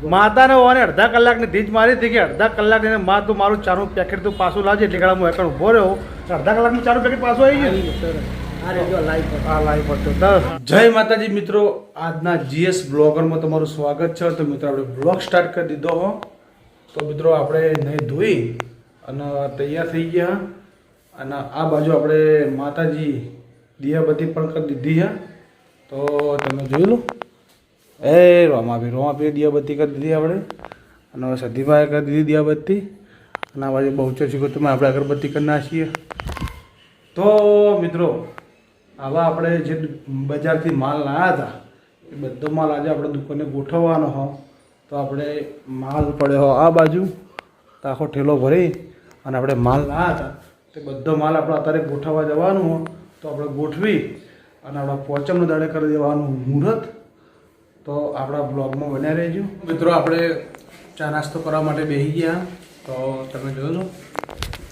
માતાને ઓને અડધા કલાકની ધીજ મારી હતી કે અડધા કલાકની અંદરમાં તું મારું ચારું પેકેટ તું પાછું લાવજે. એટલે ઘણા હું એકણ ઊભો રહ્યો. અડધા કલાકનું ચારું પેકેટ પાછું આવી ગયું? જય માતાજી મિત્રો, આજના જીએસ બ્લોગરમાં તમારું સ્વાગત છે. તો મિત્રો, આપણે બ્લોગ સ્ટાર્ટ કરી દીધો હો. તો મિત્રો, આપણે નહીં ધોઈ અને તૈયાર થઈ ગયા. અને આ બાજુ આપણે માતાજી દિયાબત્તી પણ કરી દીધી છે તો તમે જોઈ લો. એ, રોમાભી રોમાભી દિયાબત્તી કરી દીધી આપણે. અને હવે સધીભાઈ કરી દીધી દિયાબત્તી. અને આ બાજુ બહુચર શીખો તમે આપણે અગરબત્તી કરી નાખીએ. તો મિત્રો આવા આપણે જે બજારથી માલ લાવ્યા હતા, એ બધો માલ આજે આપણે દુકાને ગોઠવવાનો હો. તો આપણે માલ પડ્યો આ બાજુ. તો આખો ઠેલો ભરી અને આપણે માલ લાવ્યા હતા. તે બધો માલ આપણે અત્યારે ગોઠવવા જવાનું હો. તો આપણે ગોઠવી અને આપણા પોચમનો દાડે કરી દેવાનું મુહૂર્ત. તો આપણા બ્લોગમાં બન્યા રહેજો. મિત્રો, આપણે ચા નાસ્તો કરવા માટે બેસી ગયા. તો તમે જોયો લો.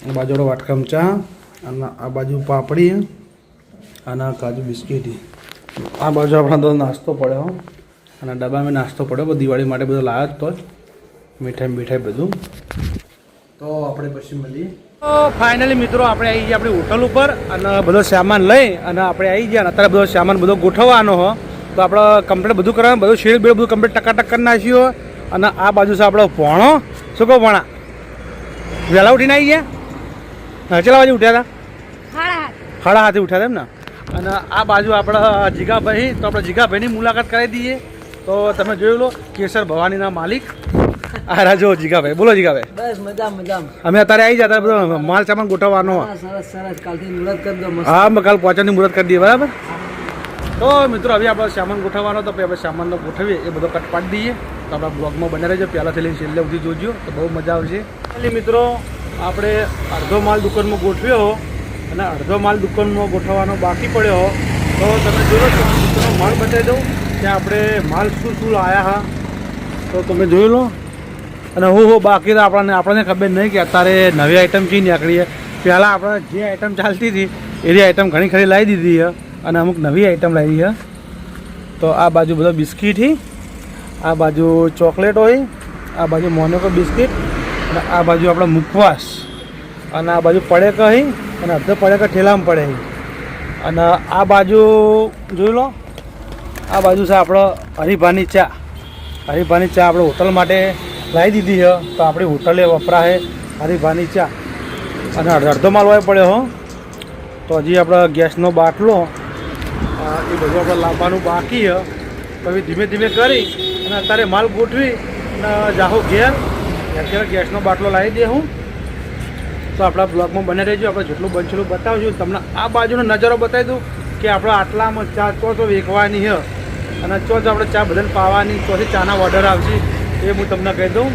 આ બાજુ વાટકામ ચા અને આ બાજુ પાપડી અને કાજુ બિસ્કીટ. આ બાજુ આપણા તો નાસ્તો પડ્યો અને ડબ્બામાં નાસ્તો પડ્યો. દિવાળી માટે બધો લાવ્યો તો જ. મીઠાઈ મીઠાઈ બધું. તો આપણે પછી મળીએ. ફાઇનલી મિત્રો, આપણે આવી ગયા આપણી હોટલ ઉપર અને બધો સામાન લઈ અને આપણે આવી ગયા અત્યારે બધો સામાન બધો ગોઠવવાનો, હો. તો આપણે કમ્પ્લીટ બધું કરવાનું બધું શેર બેડ બધું કમ્પ્લીટ ટકાટક કરી નાખ્યું હોય અને આ બાજુ છે આપણો ભોણો શું કહો ભોણા વહેલા ઉઠીને આવી ગયા? હા, કેટલા વાગે ઉઠ્યા હતા? હાડા હાથે. ઉઠ્યા હતા એમ ને? અને આ બાજુ આપણા જીગાભાઈ તો આપણે જીગાભાઈની મુલાકાત કરાવી દઈએ. તો તમે જોઈ લો કેસર ભવાનીના માલિક. આ રાજો જીગાભાઈ. બોલો જીગાભાઈ. બસ મજા મજા અમે અત્યારે આવી જતા બધો માલ સામાન ગોઠવવાનો. સરસ સરસ. કાલથી મુહૂર્ત કરી દો હા અમે કાલ પહોંચવાની મુહૂર્ત કરી દઈએ બરાબર? તો મિત્રો, હવે આપણે સામાન ગોઠવવાનો તો આપણે સામાનનો ગોઠવીએ, એ બધો કટ પાડી દઈએ. તો આપણા બ્લોગમાં બને રહેજો, પહેલાંથી લઈને છેલ્લે સુધી જોજો, તો બહુ મજા આવશે. એટલે મિત્રો, આપણે અડધો માલ દુકાનમાં ગોઠવ્યો અને અડધો માલ દુકાનમાં ગોઠવવાનો બાકી પડ્યો તો તમે જોયો છો દુકાનનો માલ બતાવી દઉં કે આપણે માલ શું શું આવ્યા હા. તો તમે જોઈ લો. અને હું હું, બાકી તો આપણને આપણને ખબર નહીં કે અત્યારે નવી આઈટમ કઈ નીકળી છે. પહેલાં આપણે જે આઈટમ ચાલતી હતી, એની આઈટમ ઘણી ખરી લાવી દીધી છે. અને અમુક નવી આઈટમ લાવી છે. તો આ બાજુ બધો બિસ્કીટ હી, આ બાજુ ચોકલેટ હોય, આ બાજુ મોનેકો બિસ્કીટ, અને આ બાજુ આપણે મુખવાસ, અને આ બાજુ પડેક હી, અને અડધો પડેક ઠેલામાં પડે હી. અને આ બાજુ જોઈ લો, આ બાજુ છે આપણો હરિભાની ચા. હરિભાની ચા આપણે હોટલ માટે લાવી દીધી છે, તો આપણી હોટલે વપરાય હરિભાની ચા. અને અડધો માલ પડ્યો હો. તો હજી આપણે ગેસનો બાટલો એ બધું આપણે લાવવાનું બાકી છે. હવે ધીમે ધીમે કરી અને અત્યારે માલ ગોઠવી અને જાહો ઘેર. અત્યારે ગેસનો બાટલો લાવી દે હું. તો આપણા બ્લોગમાં બને રહેજો. આપણે જેટલું બનશે બતાવજું તમને આ બાજુનો નજારો બતાવી દઉં કે આપણે આટલામાં ચા ચો તો વેકવાની છે. અને ચો જ આપણે ચા બધાને પાવાની, ચોથી ચાના ઓર્ડર આવશે એ હું તમને કહી દઉં.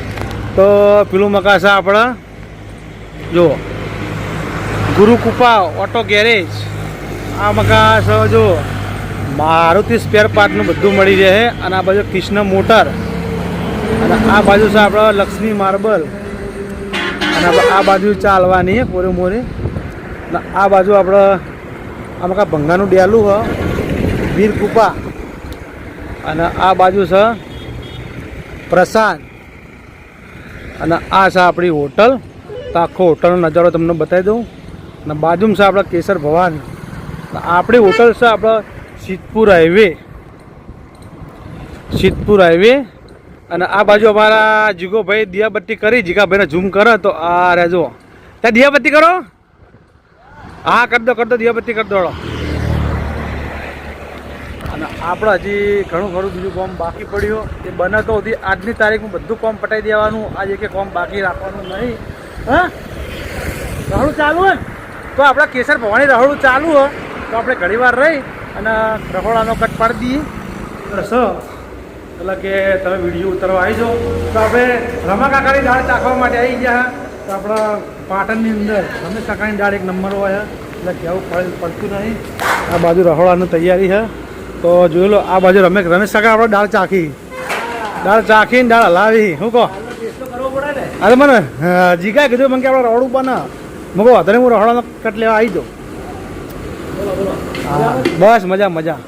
તો પેલું મકાસા આપણા જો ગુરુકૃપા ઓટો ગેરેજ. આ મકાસ જો મારુતિ સ્પેર પાર્ટનું બધું મળી રહે અને આ બાજુ કૃષ્ણ મોટર. અને આ બાજુ છે આપણો લક્ષ્મી માર્બલ અને આ- બાજુ ચાલવાની કોરે મોરે અને આ બાજુ આપણે આમાં કાં ભંગાનું ડેલું હ. વીર કૃપા. અને આ બાજુ છે પ્રશાંત. અને આ છે આપણી હોટલ. તો આખો હોટલનો નજારો તમને બતાવી દઉં. અને બાજુમાં છે આપણા કેસર ભવાન. આપણી હોટલ છે આપણા સિદ્ધપુર હાઈવે. સિદ્ધપુર હાઈવે. અને આ બાજુ અમારા જીગોભાઈ દિયાબત્તી કરી. જીગાભાઈને ઝૂમ કરે તો આ રહેજો ત્યાં દિયાબત્તી કરો? હા, કરી દો કરી દો, દિયાબત્તી કરી દો. અને આપણે હજી ઘણું ઘણું બીજું કોમ બાકી પડ્યું. એ બને તો સુધી આજની તારીખમાં બધું કોમ પટાઈ દેવાનું. આજે કે કોમ બાકી રાખવાનું નહીં. હા? રહોડું ચાલુ હોય? તો આપણા કેસર ભવાની રહોડું ચાલુ હોય. તો આપણે ઘણી વાર રહી. અને રહોડાનો કટ પાડી દઈએ. બસ. એટલે કે તમે વીડિયો ઉતરવા આવી જાઓ. તો આપણે રમા કાકાની દાળ ચાખવા માટે આવી ગયા તો આપણા પાટણની અંદર રમેશ કાકાની દાળ એક નંબર હોય એટલે કહેવું પડે પડતું નહીં. આ બાજુ રહોડાની તૈયારી છે તો જોઈ લો આ બાજુ રમેશ રમેશ કાકા આપણે દાળ ચાખી. દાળ ચાખીને દાળ હલાવી. શું કહો? અરે મને હા, જીગાએ કીધું મને કે આપણે રહોડું બને મગો વધારે હું રહોડાનો કટ લેવા આવી જાઉં. બસ મજા મજા.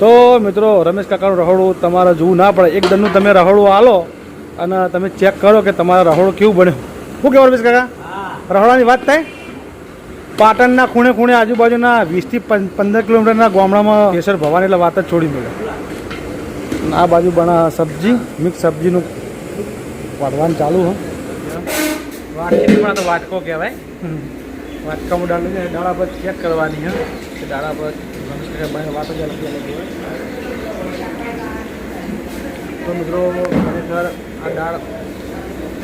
તો મિત્રો રમેશ કાકાનું રહોડું તમારે જોવું ના પડે. એક દંડનું તમે રહોડું આલો અને તમે ચેક કરો કે તમારા રહોડું કેવું બન્યું. શું કહેવાનું રમેશ કાકા? રહોડાની વાત થાય? પાટણના ખૂણે ખૂણે આજુબાજુના વીસથી પંદર કિલોમીટરના ગામડામાં કેસર ભવાની એટલે વાત જ છોડી મળે. આ બાજુ બના સબ્જી મિક્સ સબ્જીનું વાટવાનું ચાલુ હોય વાટકી પણ તો વાટકો કહેવાય. વાટકામાં ડાળી ને દાળા પર ચેક કરવાની હે. કે દાડા પર બને વાતો જ અલગ અલગ હોય તો મિત્રો ખરેખર આ દાળ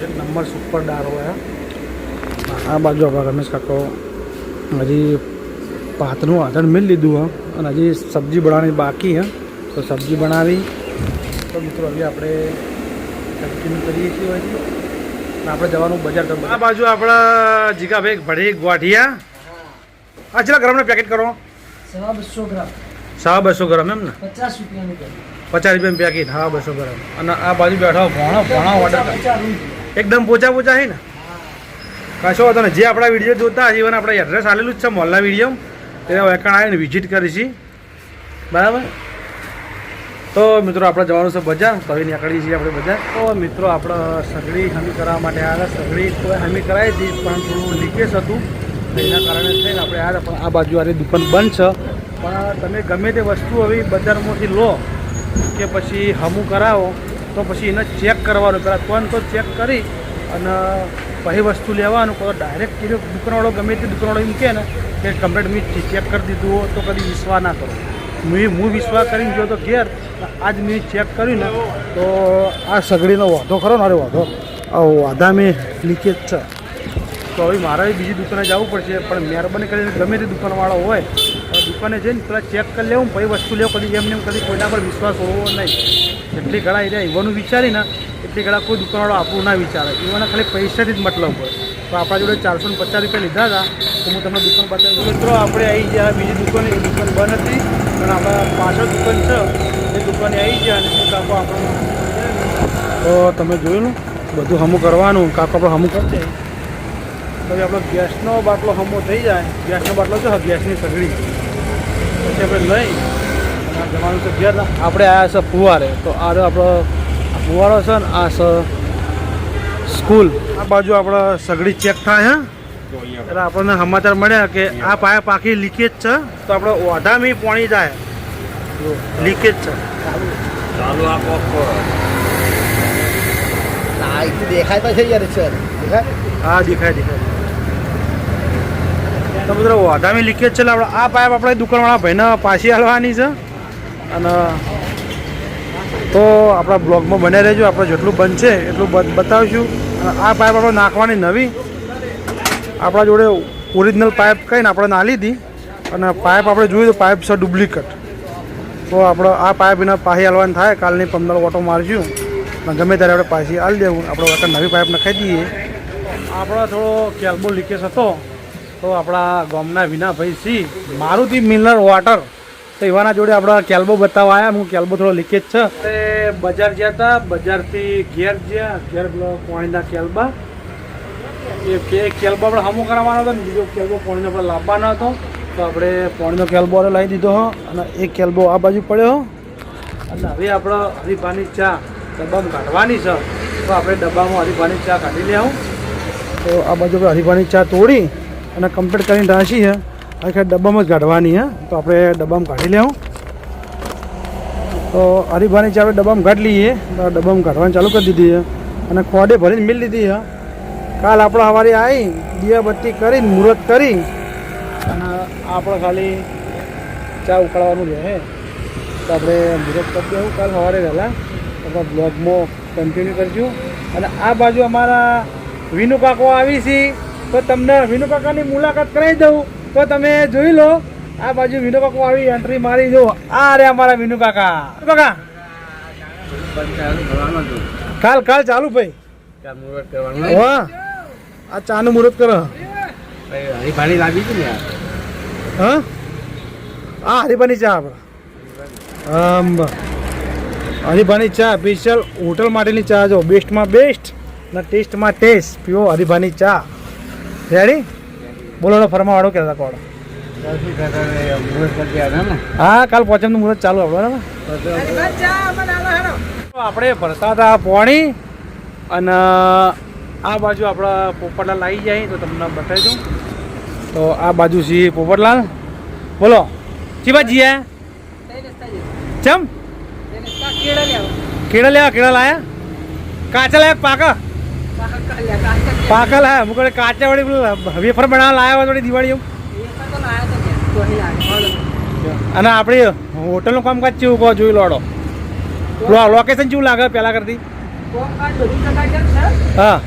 એક નંબર સુપર દાળ હોય આ બાજુ આપણા રમેશ કાકો હજી પાતનું આધણ મિલ લીધું હ. અને હજી સબ્જી બનાવવાની બાકી હે. તો સબ્જી બનાવી. તો મિત્રો હવે આપણે કન્ટિન્યુ કરીએ છીએ હજી. આપણે જવાનું બજાર આ બાજુ આપણા જીગાભાઈ ભડી ગોઠિયા આ ચલા ગરમને પેકેટ કરો. સવા બસો ગ્રામ સવા બસો ગ્રામ એમ ને પચાસ રૂપિયાનું પેકેટ. પચાસ રૂપિયાનું પેકેટ હા બસો ગ્રામ અને આ બાજુ બેઠો ભણો ભણો ઓર્ડર એકદમ પોચા પોચા છે ને? કશો વાંધો ને જે આપણા વીડિયો જોતા હજી પણ આપણે એડ્રેસ આવેલું જ છે મોલના વીડિયો તેને વેકાણ આવીને વિઝિટ કરીશી બરાબર? તો મિત્રો આપણે જવાનું છે બજાર. તો હવે નીકળીએ છીએ આપણે બજાર. તો મિત્રો આપણે સગડી હમી કરવા માટે આવ્યા સગડી તો હમી કરાવી હતી પણ થોડું લીકેજ હતું. એના કારણે થઈને આપણે આવ્યા પણ આ બાજુ આની દુકાન બંધ છે. પણ તમે ગમે તે વસ્તુ હવે બજારમાંથી લો કે પછી હમું કરાવો, તો પછી એને ચેક કરવાનું. પહેલાં કોણ તો ચેક કરી અને પછી વસ્તુ લેવાનું. તો ડાયરેક્ટ કીધું દુકાનવાળો ગમે તે દુકાનવાળો એમ કહે ને કે કમ્પ્લેટ મેં ચેક કરી દીધું હોય તો કદી વિશ્વાસ ના કરો. મેં હું વિશ્વાસ કરીને જો તો ઘેર આજ મેં ચેક કર્યું ને, તો આ સગડીનો વાંધો ખરો ને અરે વાંધો? વાંધા મેં લીકેજ છે. તો હવે મારે બીજી દુકાને જવું પડશે, પણ મહેરબાની કરીને ગમે તે દુકાનવાળો હોય દુકાને જઈને પેલા ચેક કરી લેવું પછી વસ્તુ લેવું, કદી એમને એમ કદી કોઈના પર વિશ્વાસ હોવો નહીં. જેટલી ઘણા એરિયા એવાનું વિચારીને એટલી ઘણા કોઈ દુકાનવાળો આપણું ના વિચારે. એવાના ખાલી પૈસાથી જ મતલબ હોય. તો આપણા જોડે ચારસો ને પચાસ રૂપિયા લીધા હતા, તો હું તમને દુકાન બતાવી મિત્રો, આપણે આવી ગયા, બીજી દુકાન, એ દુકાન બંધ હતી, પણ આપણા પાછળ દુકાન છે, એ દુકાને આવી ગયા અને કાકો આપણને તો તમે જોયું બધું હમું કરવાનું, કાકો આપણે હમું કરી દે તો આપણો ગેસનો બાટલો હમો થઈ જાય ગેસનો બાટલો છે ગેસની સગડી. પછી આપણે લઈ અને આ જવાનું છે ઘેર આપણે આવ્યા છે ફુવારે તો આ આપણો ફુવારો છે ને આ છે સ્કૂલ. આ બાજુ આપણે સગડી ચેક થાય હે? એટલે આપણને સમાચાર મળ્યા કે આ પાયા પાકી લીકેજ છે તો આપણે ઓઢામી પાણી જાય. લીકેજ છે. ચાલુ આ કોક કરો. દેખાય તો છે યાર સર દેખાય? હા દેખાય દેખાય. તો મિત્રો વધામી લીકેજ છે આપણે આ પાઇપ આપણે દુકાનવાળા ભાઈને પાછી હાલવાની છે. અને તો આપણા બ્લોગમાં બને રહેજો, આપણે જેટલું બનશે એટલું બતાવીશું. અને આ પાઇપ આપણે નાખવાની નવી. આપણા જોડે ઓરિજિનલ પાઇપ કહીને આપણે ના લીધી અને પાઇપ આપણે જોયું તો પાઇપ છે ડુપ્લિકેટ. તો આપણે આ પાઇપ એના પાછી હાલવાની થાય. કાલની પંદર ઓટો મારશું. અને ગમે ત્યારે આપણે પાછી હાલી દેવું. આપણે નવી પાઇપ નખાઈ દઈએ. આપણો થોડો કેલ્બો લીકેજ હતો. તો આપણા ગામના વિનાભાઈ સિંહ મારુતિ મિનરલ વોટર તો એવાના જોડે આપણા કેલ્બો બતાવવા આવ્યા હું કેલ્બો થોડો લીકેજ છે. તે બજાર ગયા હતા. બજારથી ઘેર ગયા. ઘેર પોણીના કેલ્બા. એ કેલ્બો આપણે હમો કરાવવાનો હતો ને બીજો કેલ્બો પાણીનો આપણે લાવવાનો હતો. તો આપણે પાણીનો કેલ્બો લાવી દીધો હો. અને એક કેલ્બો આ બાજુ પડ્યો અને હવે આપણે હરીફાની ચા ડબ્બામાં કાઢવાની છે. તો આપણે ડબ્બામાં હરીફાની ચા કાઢી લે આવું તો આ બાજુ આપણે હરીફાની ચા તોડી અને કમ્પ્લીટ કરીને ઢાંસી છે. આખા ડબ્બામાં જ કાઢવાની હે તો આપણે ડબ્બામાં કાઢી લેવું. તો હરીફાની ચા આપણે ડબ્બામાં કાઢી લઈએ. તો ડબ્બામાં કાઢવાની ચાલુ કરી દીધી છે. અને ખોડે ભરીને મિલ લીધી છે. કાલ આપણે સવારે આવી દિયાબત્તી કરી, મુહૂર્ત કરી. અને આપણે ખાલી ચા ઉકાળવાનું રહે. તો આપણે મુહૂર્ત કરી દેવું. કાલ સવારે વહેલા. આપણા બ્લોગમાં કન્ટિન્યુ કરીશું અને આ બાજુ અમારા વિનુ કાકો આવી છે. તો તમને વિનુ કાકાની મુલાકાત કરાવી દઉં. તો તમે જોઈ લો, આ બાજુ વિનુ કાકો આવી એન્ટ્રી મારી જો. આ રે અમારા વિનુ કાકા. કાલ કાલ ચાલુ ભાઈ. હા, આ ચાનું મુહૂર્ત કરો. હરીફાની લાવી છે ને હા? આ હરીફાની ચા આપણે. હરીફાની ચા સ્પેશિયલ હોટલ માટેની ચા જો. બેસ્ટમાં બેસ્ટ ને ટેસ્ટમાં ટેસ્ટ પીવો હરીફાની ચા. રેડી બોલો ફરમાવાળો કહેતા ને હા કાલ પોચમનું મુહૂર્ત ચાલુ આપણે તો આપણે ભરતા હતા પોણી અને આ બાજુ આપણા પોપટલાલ આવી જાય તો તમને બતાવી દઉં. તો આ બાજુ છે પોપટલાલ. બોલો ચીબા જીએ ચમ? કેળા લેવા. કેળા લાયા? કાચા લાયા પાકા? પાકા હા. હું કાચા કાચાવાળી પેલું વેફર બનાવવા લાયા થોડી દિવાળી એમ અને આપણે હોટલનું કામકાજ કેવું કહો જોઈ લોડો. લોકેશન કેવું લાગે પહેલાં કરતી? હા.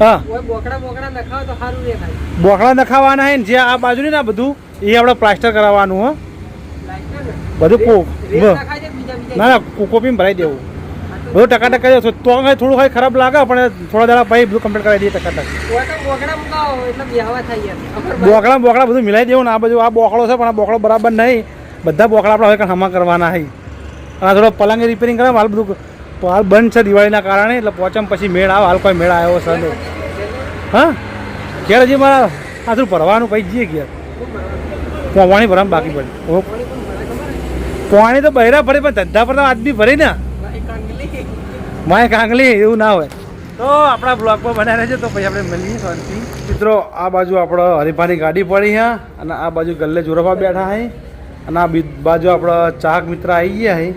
હા. બોકડા નખાવાના હે ને જે આ બાજુ ને બધું એ આપણે પ્લાસ્ટર કરાવવાનું હો. બધું કો ના ના કોપીમાં ભરાઈ દેવું. બધું ટકા ટકા તો કંઈ થોડું કંઈ ખરાબ લાગે પણ થોડા દાડા પછી બધું કમ્પ્લીટ કરાવી દઈએ ટકાટક. ટકા બોકડા બોકડા બધું મિલાવી દેવું ને આ બધું આ બોકડો છે પણ આ બોકડો બરાબર નહીં. બધા બોકડા આપણે હવે હમા કરવાના હઈ અને આ થોડો પલંગ રિપેરિંગ કરે હાલ બધું હાલ બંધ છે દિવાળીના કારણે એટલે પહોંચમ પછી મેળ આવે હાલ કોઈ મેળ આવ્યો છે નહીં હા? ક્યારે હજી મારા આ થોડું ભરવાનું પછી જઈએ ઘેર પોવાણી ભરવાનું? બાકી પડે પોવાણી તો બહેરા ભરે પણ ધંધા પર તો આદમી ભરે ને. માય કાંગલી એવું ના હોય. તો આપણા બ્લોગમાં બનાવી રહેજો. તો પછી આપણે મળીએ શાંતિ. મિત્રો આ બાજુ આપણો હરીફાની ગાડી પડી હા અને આ બાજુ ગલ્લે જોરફા બેઠા છે અને આ બી- બાજુ આપણા ચાહક મિત્ર આવી ગયા છે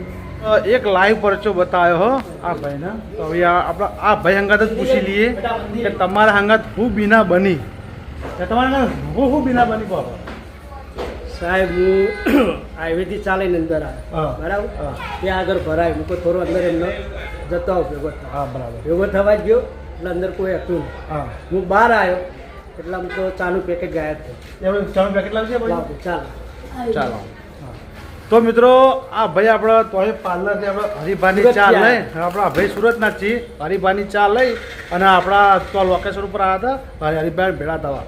તો એક લાઈવ પરચો બતાવ્યો હો આ ભાઈને. તો હવે આપણા આ ભાઈ હંગાત જ પૂછી લઈએ કે તમારા હંગાત હું બીના બની? તમારા હું હું બીના બની બાબા સાહેબ હું હાઈવેથી ચાલીને અંદર આવ્યો. બરાબર? ત્યાં આગળ ભરાય. મૂકો થોડો અંદર એમનો. જતો ભેગો હા બરાબર. ભેગો થવા જ ગયો એટલે અંદર કોઈ હતું નહીં. હા. હું બહાર આવ્યો એટલે આમ તો ચાનું પેકેટ ગાયબ થયું. એવડું ચાનું પેકેટ લાવશે ચાલો. ચાલો. તો મિત્રો આ ભાઈ આપણે તોય પાર્લરથી આપણે હરિભાની ચા લઈ. આપણા ભાઈ સુરતના જ છીએ હરિભાની ચા લઈ અને આપણા તો લોકેશન ઉપર આવ્યા હતા હરિભાઈ ભેળા થવા.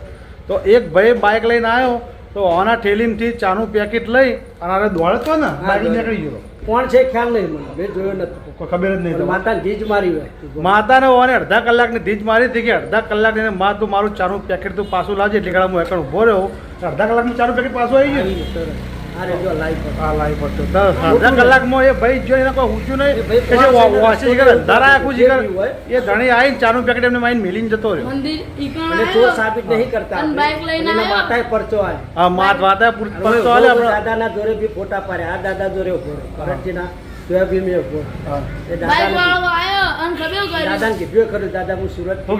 તો એક ભાઈ બાઇક લઈને આવ્યો તો આના ઠેલીમથી ચાનું પેકેટ લઈ અને દોડતો ને બાઇક નીકળી ગયો. કોણ છે ખ્યાલ નહીં મને મેં જોયો નથી. કોઈ ખબર જ નહીં માતાને ધીજ મારી હોય. માતાને ઓને અડધા કલાકની ધીજ મારી હતી કે અડધા કલાક એને માં તું મારું ચારું પેકેટ તું પાછું લાવજે એટલે ગાળા હું એકણ ઊભો રહ્યો. અડધા કલાકનું ચારું પેકેટ પાછું આવી ગયું. આવી અડધા કલાકમાં એ ભાઈ જો એને કોઈ ઊંચું નહીં વાસી જીગર અંધારા આખું જીગર હોય. એ ધણી આવીને ચાનું પેકેટ એમને માઈને મેલીને જતો રહ્યો. અને ચોર સાબિત નહીં કરતા બાઇક લઈને પરચો આવ્યો હા માથ વાતા અને પરચો આલે દાદાના જોડે બી ફોટા પાડે આ દાદા જોડે ઊભો રહ્યો બી મેં ઊભો રહ્યો. હા. એ બાઇક દાદાને વાળો આવ્યો અને ખબર કર્યું દાદાને કીધું ખરું દાદા હું સુરત શું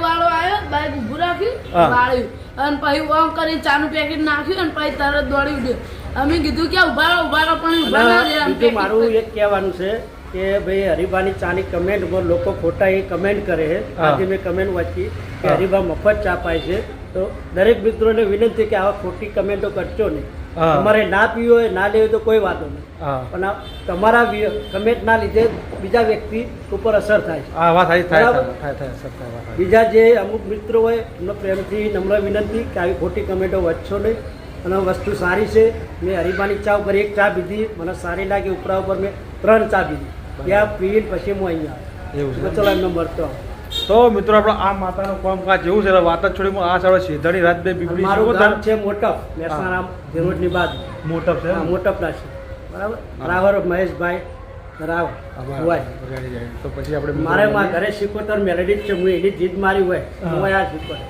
વાળો આવ્યો બાઇક ઊભું રાખ્યું વાળ્યું અને પછી ઓમ કરીને ચાનું પેકેટ નાખ્યું અને પછી તરત દોડી ઉડ્યો અમે કીધું કે ઊભા રહો ઊભા રહો પણ ઊભા ના રહ્યા મારું એક કહેવાનું છે કે ભાઈ હરિભાની ચાની કમેન્ટમાં લોકો ખોટા એ કમેન્ટ કરે છે. આજે મેં કમેન્ટ વાંચી કે. હરિભા મફત ચા પાય છે તો દરેક મિત્રોને વિનંતી કે આવા ખોટી કમેન્ટો કરજો નહીં. તમારે ના પીવો હોય ના લેવો તો કોઈ વાંધો નહીં. પણ તમારા કમેન્ટ ના લીધે બીજા વ્યક્તિ ઉપર અસર થાય છે. બીજા જે અમુક મિત્રો હોય એમનો પ્રેમથી નમ્ર વિનંતી કે આવી ખોટી કમેન્ટો વાંચશો નહીં. અને વસ્તુ સારી છે. મેં હરિભાની ચા ઉપર એક ચા પીધી. મને સારી લાગી. ઉપરા ઉપર મેં ત્રણ ચા પીધી. ત્યાં પીને પછી હું અહીંયા આવ્યો ચલો એમનો મળતો આવું. તો મિત્રો આપણે આ માતાનું કામકાજ જેવું છે વાત જ છોડી આ સારો સીધાની રાત બે બીપડી મારું ગામ છે મોટપ મહેસાણા ધીરોજની બાજુ. મોટપ છે મોટપના છે. બરાબર? રાવર મહેશભાઈ રાવ. તો પછી આપણે મારે માં ઘરે શીખોતર મેલેડી જ છે હું એની જીત મારી હોય. હા. આ શીખોતર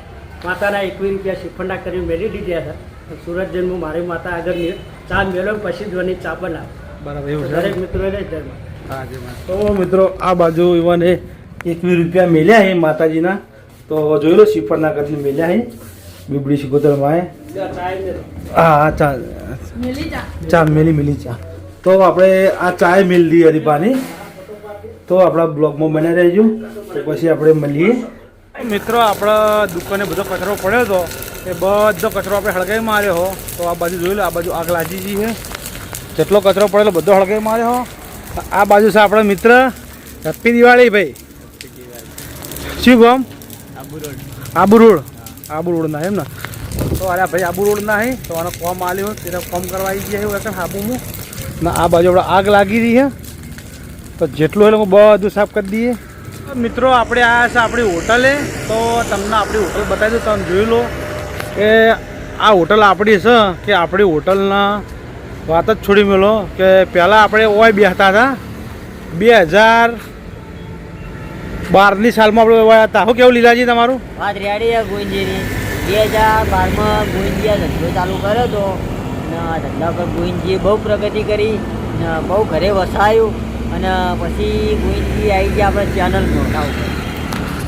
માતાના એકવીસ રૂપિયા શિફંડા કરી મેલી દીધા હતા. સુરત જન્મ મારી માતા આગળની ચા મેળવ્યો પછી જ ચા બનાવ. બરાબર એવું દરેક મિત્રોને જન્મ હા, તો મિત્રો આ બાજુ ઈવને એકવીસ રૂપિયા મેલ્યા હે માતાજીના. તો જોઈ લો, શ્રીફળના કરીને મેલ્યા હે બીબડી શિકોતરમાં હા ચા ચા મેલી મેલી ચા. તો આપણે આ ચાય મેલી હરીપાની તો આપણા બ્લોગમાં બને રહેજો. તો પછી આપણે મળીએ. મિત્રો, આપણા દુકાને બધો કચરો પડ્યો હતો. એ બધો કચરો આપણે હળગાઈ માર્યો તો આ બાજુ જોઈ લો, આ બાજુ આગ લાગી ગઈ છે. જેટલો કચરો પડેલો, બધો હળગાઈ માર્યો આ બાજુ છે આપણા મિત્ર હેપી દિવાળી ભાઈ. શું ગામ આબુ રોડ. આબુ રોડ? ના એમ ને? તો અરે ભાઈ આબુ રોડના હે. તો આનો કોમ આલ્યો તેને કોમ કરવા આવી ગયા એવું એકણ આબુમાં ના આ બાજુ આપણે આગ લાગી રહી છે તો જેટલું એ લોકો બધું સાફ કરી દઈએ. મિત્રો આપણે આ છે આપણી હોટલે. તો તમને આપણી હોટલ બતાવી દઉં તમે જોઈ લો કે આ હોટલ આપણી છે કે આપણી હોટલના વાત જ છોડી મેલો કે પહેલાં આપણે ઓય બેસતા હતા. બે હજાર બારની સાલમાં આપણે ઓય હતા. શું કેવું લીલાજી તમારું? વાત રેડી છે ગોવિંદજીની બે હજાર બારમાં ગોવિંદજીએ ધંધો ચાલુ કર્યો હતો ધંધા પર ગોવિંદજીએ બહુ પ્રગતિ કરી બહુ ઘરે વસાયું અને પછી ગુંજી આવી ગયા આપણે ચેનલ નાવ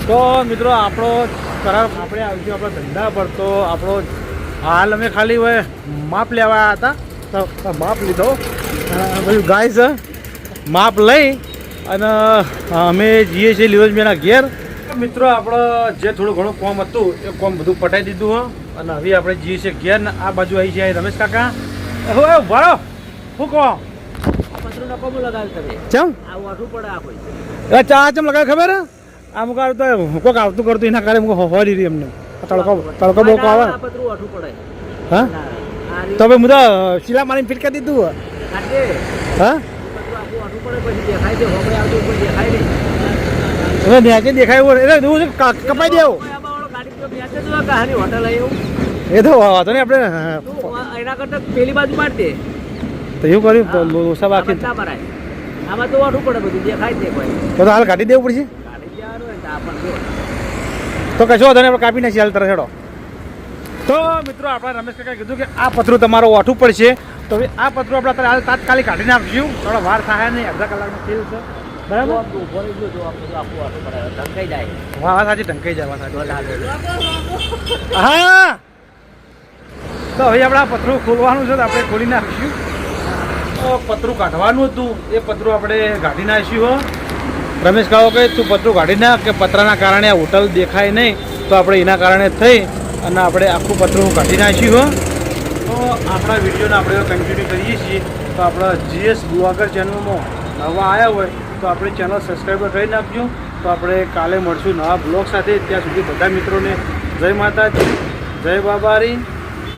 તો મિત્રો આપણો કરાર આપણે આવીશું આપણા ધંધા પર. તો આપણો હાલ અમે ખાલી હવે માપ લેવા હતા. તો માપ લીધો. બધું ગાય છે. માપ લઈ અને અમે જઈએ છીએ લીરોજભાઈના ઘેર. મિત્રો આપણો જે થોડું ઘણું કોમ હતું એ કોમ બધું પટાઈ દીધું હો. અને હવે આપણે જઈએ છીએ ઘેર ને આ બાજુ આવી જાય રમેશ કાકા. હવે ભરો શું કહો? ચમ? ચા ચમ લગાવે ખબર? આમ કાર તો કોક આવતું કરતું એના કારણે હું હોરી રહી એમને. તડકો તડકો બહુ આવે હા? તો ભાઈ હું તો શીલા મારીને ફિટ કરી દીધું હે. હવે ન્યાચે દેખાય એવું એટલે દૂર કપાઈ દેવું. એ તો વાંધો નહીં આપણે એના કરતા પેલી બાજુ માર તો એવું કર્યું લોસા બાકી. આમાં તો ઓઠું પડે બધું દેખાય છે કોઈ. તો હાલ કાઢી દેવું પડશે? તો કશો વાંધો નહીં આપણે કાપી નાખીએ હાલ તરત તો મિત્રો આપણે રમેશ કાકા કીધું કે આ પથરું તમારું વાઠું પડશે. તો હવે આ પત્રો આપણે અત્યારે તાત્કાલિક કાઢી નાખશું થોડો વાર થાય નહીં અડધા કલાકનું થયું છે. બરાબર? વાહ સાચી ઢંકાઈ જાય હા! તો હવે આપણે આ પતરું ખોલવાનું છે તો આપણે ખોલી નાખીશું પતરું કાઢવાનું હતું. એ પતરું આપણે કાઢી નાખ્યું હો. રમેશ કહો કે તું પતરું કાઢી નાખ કે પતરાના કારણે આ હોટલ દેખાય નહીં તો આપણે એના કારણે થઈ અને આપણે આખું પતરું કાઢી નાખ્યું હો. આપણા વિડીયોને આપણે કન્ટિન્યુ કરીએ છીએ, તો આપણા જીએસ બ્લોગર ચેનલમાં નવા આવ્યા હોય, તો આપણી ચેનલ સબસ્ક્રાઈબ કરી નાખજો. તો આપણે કાલે મળશું નવા બ્લોગ સાથે. ત્યાં સુધી બધા મિત્રોને જય માતાજી, જય બાબારી.